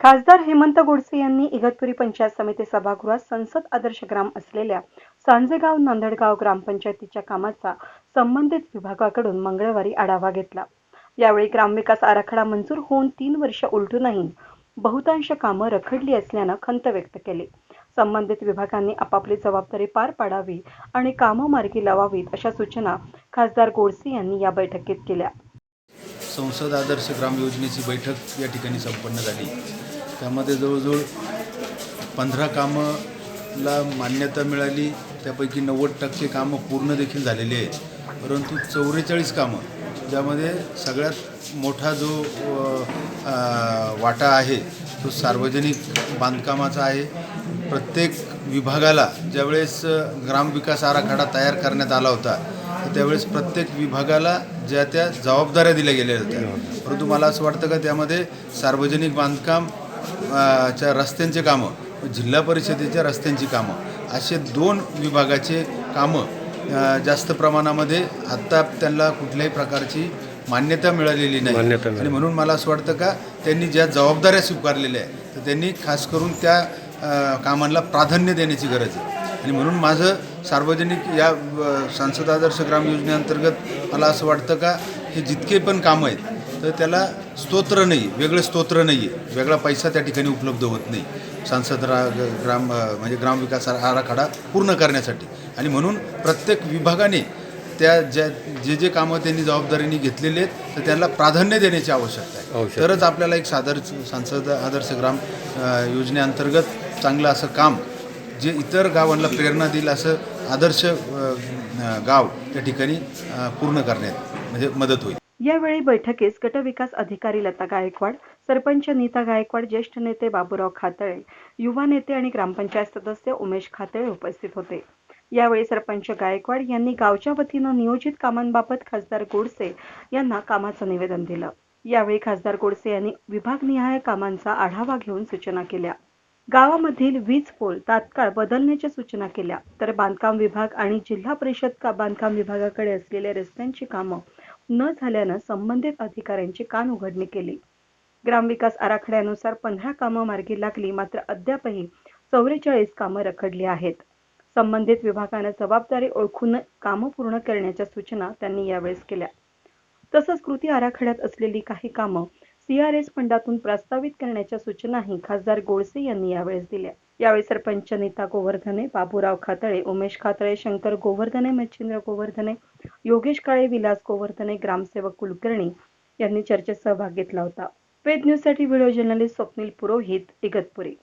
खासदार हेमंत गोडसे यांनी इगतपुरी पंचायत समिती सभागृहात संसद आदर्श ग्राम असलेल्या सांजेगाव नांदडगाव ग्रामपंचायतीच्या कामाचा संबंधित विभागाकडून मंगळवारी आढावा घेतला. यावेळी ग्रामविकास आराखडा मंजूर होऊन तीन वर्ष उलटूनही बहुतांश कामं रखडली असल्यानं खंत व्यक्त केली. संबंधित विभागांनी आपापली जबाबदारी पार पाडावी आणि कामं मार्गी लावावीत अशा सूचना खासदार गोडसे यांनी या बैठकीत केल्या. संसद आदर्श ग्राम योजनेची बैठक या ठिकाणी संपन्न झाली. त्यामध्ये जवळजवळ पंधरा कामाला मान्यता मिळाली. त्यापैकी नव्वद टक्के कामं पूर्ण देखील झालेली आहेत. परंतु चौवेचाळीस कामं ज्यामध्ये सगळ्यात मोठा जो वाटा आहे तो सार्वजनिक बांधकामाचा आहे. प्रत्येक विभागाला ज्यावेळेस ग्रामविकास आराखडा तयार करण्यात आला होता त्यावेळेस प्रत्येक विभागाला ज्या त्या जबाबदाऱ्या दिल्या गेल्या होत्या. परंतु मला असं वाटतं का त्यामध्ये सार्वजनिक बांधकाम च्या रस्त्यांचे कामं जिल्हा परिषदेच्या रस्त्यांची कामं असे दोन विभागाचे कामं जास्त प्रमाणामध्ये आत्ता त्यांना कुठल्याही प्रकारची मान्यता मिळालेली नाही आणि. म्हणून मला असं वाटतं का त्यांनी ज्या जबाबदाऱ्या स्वीकारलेल्या आहेत तर त्यांनी खास करून त्या कामांना प्राधान्य देण्याची गरज आहे आणि म्हणून माझं सार्वजनिक या सांसद आदर्श ग्राम योजनेअंतर्गत मला असं वाटतं का हे जितके पण कामं आहेत तर त्याला स्तोत्र नाही वेगळं स्तोत्र नाही आहे वेगळा पैसा त्या ठिकाणी उपलब्ध होत नाही. सांसद रा ग्राम म्हणजे ग्रामविकास आराखडा पूर्ण करण्यासाठी. आणि म्हणून प्रत्येक विभागाने त्या ज्या जे जे कामं त्यांनी जबाबदारीने घेतलेली आहेत तर त्यांना प्राधान्य देण्याची आवश्यकता आहे. तरच आपल्याला एक सादर सांसद आदर्श ग्राम योजनेअंतर्गत चांगलं असं काम जे इतर गावांना प्रेरणा देईल असं आदर्श गाव त्या ठिकाणी पूर्ण करण्यात म्हणजे मदत होईल. यावेळी बैठकीस गटविकास अधिकारी लता गायकवाड सरपंच नीता गायकवाड ज्येष्ठ नेते बाबूराव खातळे युवा नेते आणि ग्रामपंचायत सदस्य उमेश खातळे उपस्थित होते. यावेळी सरपंच गायकवाड यांनी गावच्या वतीनं नियोजित कामांबाबत खासदार गोडसे यांना कामाचं निवेदन दिलं. यावेळी खासदार गोडसे यांनी विभागनिहाय कामांचा आढावा घेऊन सूचना केल्या. गावामधील वीज पोल तात्काळ बदलण्याच्या सूचना केल्या. तर बांधकाम विभाग आणि जिल्हा परिषद बांधकाम विभागाकडे असलेल्या रस्त्यांची कामं न झाल्यानं संबंधित अधिकाऱ्यांची कान उघडणी केली. ग्रामविकास आराखड्यानुसार पंधरा कामं मार्गी लागली मात्र अद्यापही चौवेचाळीस कामं रखडली आहेत. संबंधित विभागानं जबाबदारी ओळखून कामं पूर्ण करण्याच्या सूचना त्यांनी यावेळेस केल्या. तसंच कृती आराखड्यात असलेली काही कामं सीआरएस फंडातून प्रस्तावित करण्याच्या सूचनाही खासदार गोडसे यांनी यावेळेस दिल्या. यावेळी सरपंच नीता गोवर्धने बाबूराव खातळे उमेश खातळे शंकर गोवर्धने मच्छिंद्र गोवर्धने योगेश काळे विलास गोवर्धने ग्रामसेवक कुलकर्णी यांनी चर्चेत सहभाग घेतला होता. वेद न्यूजसाठी व्हिडिओ जर्नलिस्ट स्वप्नील पुरोहित इगतपुरी.